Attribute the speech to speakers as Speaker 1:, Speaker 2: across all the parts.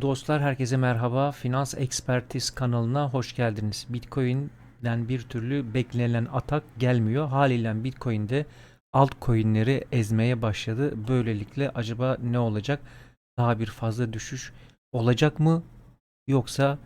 Speaker 1: Dostlar herkese merhaba. Finans Ekspertiz kanalına hoş geldiniz. Bitcoin'den bir türlü beklenen atak gelmiyor. Haliyle Bitcoin'de altcoin'leri ezmeye başladı. Böylelikle acaba ne olacak? Daha bir fazla düşüş olacak mı? Yoksa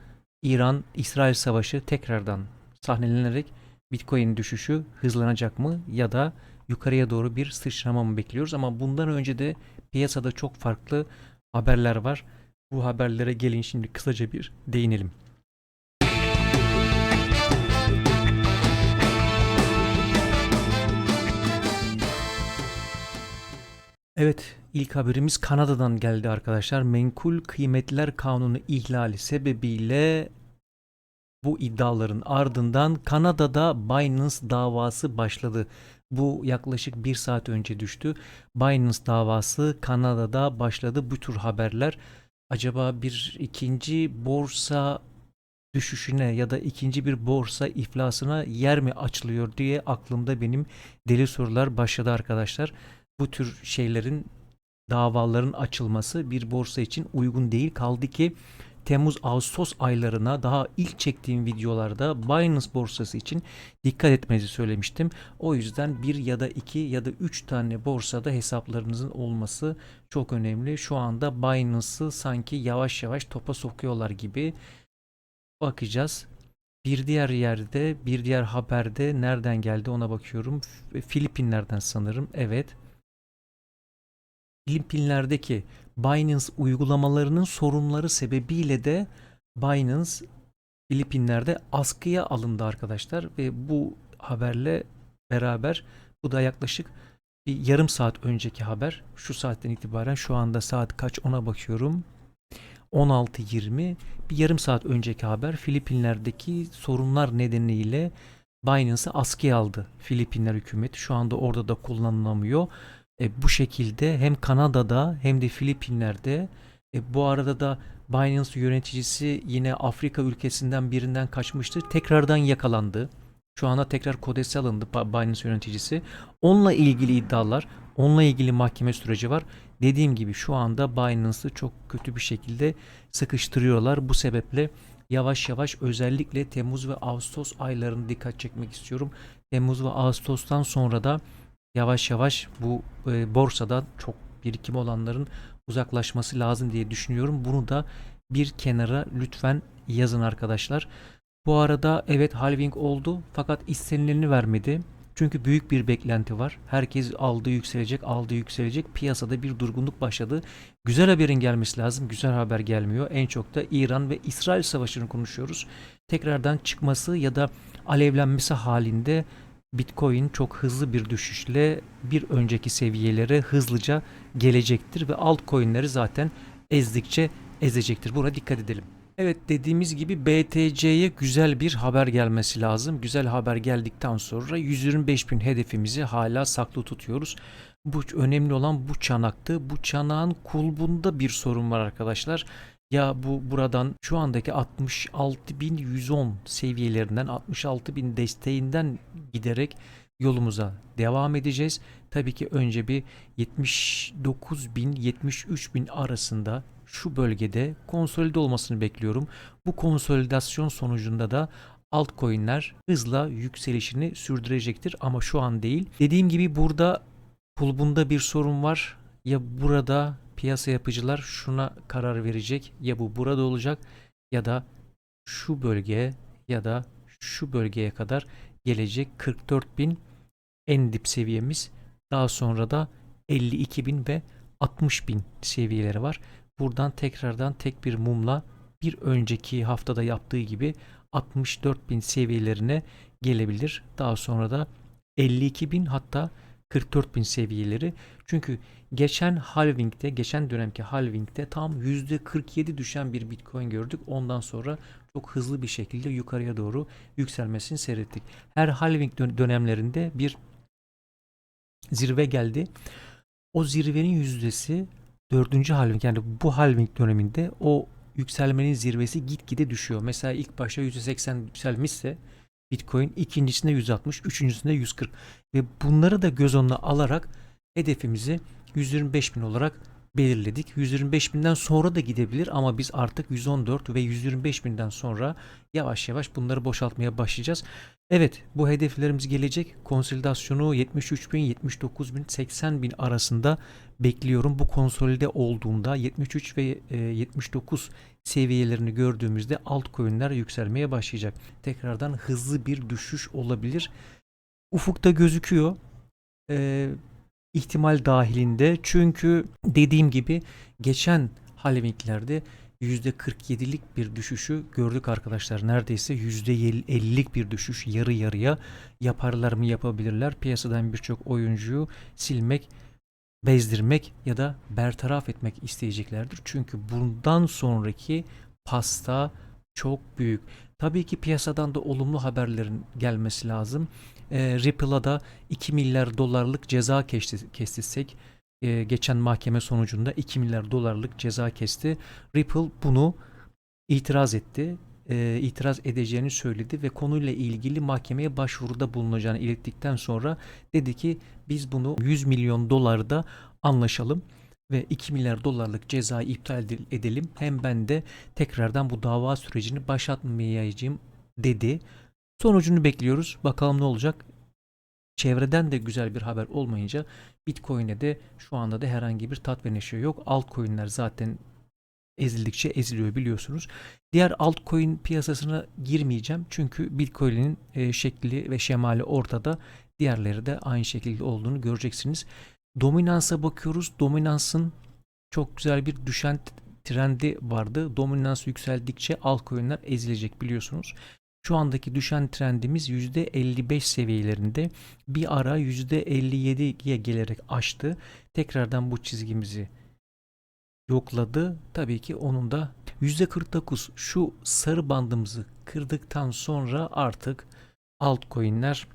Speaker 1: İran-İsrail savaşı tekrardan sahnelenerek Bitcoin düşüşü hızlanacak mı? Ya da yukarıya doğru bir sıçrama mı bekliyoruz? Ama bundan önce de piyasada çok farklı haberler var. Bu haberlere gelin şimdi kısaca bir değinelim. Evet, ilk haberimiz Kanada'dan geldi arkadaşlar. Menkul Kıymetler Kanunu ihlali sebebiyle bu iddiaların ardından Kanada'da Binance davası başladı. Bu yaklaşık bir saat önce düştü. Binance davası Kanada'da başladı. Bu tür haberler acaba bir ikinci borsa düşüşüne ya da ikinci bir borsa iflasına yer mi açılıyor diye aklımda benim deli sorular başladı arkadaşlar. Bu tür şeylerin davaların açılması bir borsa için uygun değil. Kaldı ki Temmuz-Ağustos aylarına daha ilk çektiğim videolarda Binance borsası için dikkat etmenizi söylemiştim. O yüzden bir ya da iki ya da üç tane borsada hesaplarınızın olması çok önemli. Şu anda Binance'ı sanki yavaş yavaş topa sokuyorlar gibi bakacağız. Bir diğer yerde, bir diğer haberde nereden geldi ona bakıyorum. Filipinler'den sanırım. Evet. Filipinler'deki Binance uygulamalarının sorunları sebebiyle de Binance Filipinler'de askıya alındı arkadaşlar ve bu haberle beraber bu da yaklaşık bir yarım saat önceki haber. Şu saatten itibaren şu anda saat kaç ona bakıyorum. 16.20 bir yarım saat önceki haber Filipinler'deki sorunlar nedeniyle Binance'ı askıya aldı Filipinler hükümeti. Şu anda orada da kullanılamıyor. E, bu şekilde hem Kanada'da hem de Filipinler'de e, bu arada da Binance yöneticisi yine Afrika ülkesinden birinden kaçmıştı. Tekrardan yakalandı. Şu anda tekrar kodese alındı Binance yöneticisi. Onunla ilgili iddialar, onunla ilgili mahkeme süreci var. Dediğim gibi şu anda Binance'ı çok kötü bir şekilde sıkıştırıyorlar. Bu sebeple yavaş yavaş özellikle Temmuz ve Ağustos aylarını dikkat çekmek istiyorum. Temmuz ve Ağustos'tan sonra da yavaş yavaş bu e, borsadan çok birikim olanların uzaklaşması lazım diye düşünüyorum. Bunu da bir kenara lütfen yazın arkadaşlar. Bu arada evet halving oldu fakat istenileni vermedi. Çünkü büyük bir beklenti var. Herkes aldı yükselecek, aldı yükselecek. Piyasada bir durgunluk başladı. Güzel haberin gelmesi lazım. Güzel haber gelmiyor. En çok da İran ve İsrail savaşını konuşuyoruz. Tekrardan çıkması ya da alevlenmesi halinde Bitcoin çok hızlı bir düşüşle bir önceki seviyelere hızlıca gelecektir ve altcoin'leri zaten ezdikçe ezecektir. Buna dikkat edelim. Evet dediğimiz gibi BTC'ye güzel bir haber gelmesi lazım. Güzel haber geldikten sonra 125 bin hedefimizi hala saklı tutuyoruz. Bu önemli olan bu çanaktı. Bu çanağın kulbunda bir sorun var arkadaşlar. Ya bu buradan şu andaki 66.110 seviyelerinden 66.000 desteğinden giderek yolumuza devam edeceğiz. Tabii ki önce bir 79.000 73.000 arasında şu bölgede konsolide olmasını bekliyorum. Bu konsolidasyon sonucunda da altcoin'ler hızla yükselişini sürdürecektir ama şu an değil. Dediğim gibi burada kulbunda bir sorun var. Ya burada piyasa yapıcılar şuna karar verecek. Ya bu burada olacak ya da şu bölgeye ya da şu bölgeye kadar gelecek 44.000 en dip seviyemiz. Daha sonra da 52.000 ve 60.000 seviyeleri var. Buradan tekrardan tek bir mumla bir önceki haftada yaptığı gibi 64.000 seviyelerine gelebilir. Daha sonra da 52.000 hatta 44.000 seviyeleri. Çünkü geçen halving'de, geçen dönemki halving'de tam %47 düşen bir Bitcoin gördük. Ondan sonra çok hızlı bir şekilde yukarıya doğru yükselmesini seyrettik. Her halving dön- dönemlerinde bir zirve geldi. O zirvenin yüzdesi dördüncü halving yani bu halving döneminde o yükselmenin zirvesi gitgide düşüyor. Mesela ilk başta %80 yükselmişse Bitcoin ikincisinde 160, üçüncüsünde 140 ve bunları da göz önüne alarak hedefimizi 125 bin olarak belirledik. 125 binden sonra da gidebilir ama biz artık 114 ve 125 binden sonra yavaş yavaş bunları boşaltmaya başlayacağız. Evet bu hedeflerimiz gelecek. Konsolidasyonu 73 bin, 79 bin, 80 bin arasında bekliyorum. Bu konsolide olduğunda 73 ve e, 79 seviyelerini gördüğümüzde altcoin'ler yükselmeye başlayacak. Tekrardan hızlı bir düşüş olabilir. Ufukta gözüküyor. Ee, ihtimal dahilinde. Çünkü dediğim gibi geçen halvinglerde %47'lik bir düşüşü gördük arkadaşlar. Neredeyse %50'lik bir düşüş yarı yarıya yaparlar mı yapabilirler. Piyasadan birçok oyuncuyu silmek, bezdirmek ya da bertaraf etmek isteyeceklerdir. Çünkü bundan sonraki pasta çok büyük. Tabii ki piyasadan da olumlu haberlerin gelmesi lazım. E, Ripple'a da 2 milyar dolarlık ceza kesti, kestisek e, geçen mahkeme sonucunda 2 milyar dolarlık ceza kesti. Ripple bunu itiraz etti. E, itiraz edeceğini söyledi ve konuyla ilgili mahkemeye başvuruda bulunacağını ilettikten sonra dedi ki biz bunu 100 milyon dolarda anlaşalım ve 2 milyar dolarlık cezayı iptal edelim. Hem ben de tekrardan bu dava sürecini başlatmayacağım dedi. Sonucunu bekliyoruz. Bakalım ne olacak. Çevreden de güzel bir haber olmayınca Bitcoin'e de şu anda da herhangi bir tat ve neşe yok. Altcoin'ler zaten ezildikçe eziliyor biliyorsunuz. Diğer altcoin piyasasına girmeyeceğim. Çünkü Bitcoin'in e, şekli ve şemali ortada. Diğerleri de aynı şekilde olduğunu göreceksiniz. Dominansa bakıyoruz. Dominansın çok güzel bir düşen trendi vardı. Dominans yükseldikçe altcoin'ler ezilecek biliyorsunuz. Şu andaki düşen trendimiz %55 seviyelerinde bir ara %57'ye gelerek aştı. Tekrardan bu çizgimizi yokladı. Tabii ki onun da %49 şu sarı bandımızı kırdıktan sonra artık altcoin'ler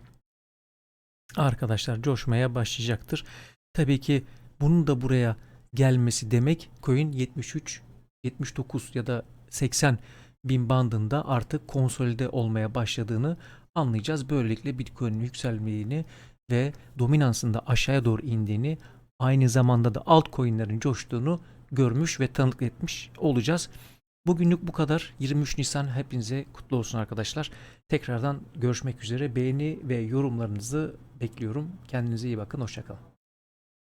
Speaker 1: arkadaşlar coşmaya başlayacaktır. Tabii ki bunun da buraya gelmesi demek coin 73, 79 ya da 80 bin bandında artık konsolide olmaya başladığını anlayacağız. Böylelikle Bitcoin'in yükselmediğini ve dominansında aşağıya doğru indiğini aynı zamanda da altcoin'lerin coştuğunu görmüş ve tanık etmiş olacağız. Bugünlük bu kadar. 23 Nisan hepinize kutlu olsun arkadaşlar. Tekrardan görüşmek üzere. Beğeni ve yorumlarınızı bekliyorum. Kendinize iyi bakın. Hoşçakalın.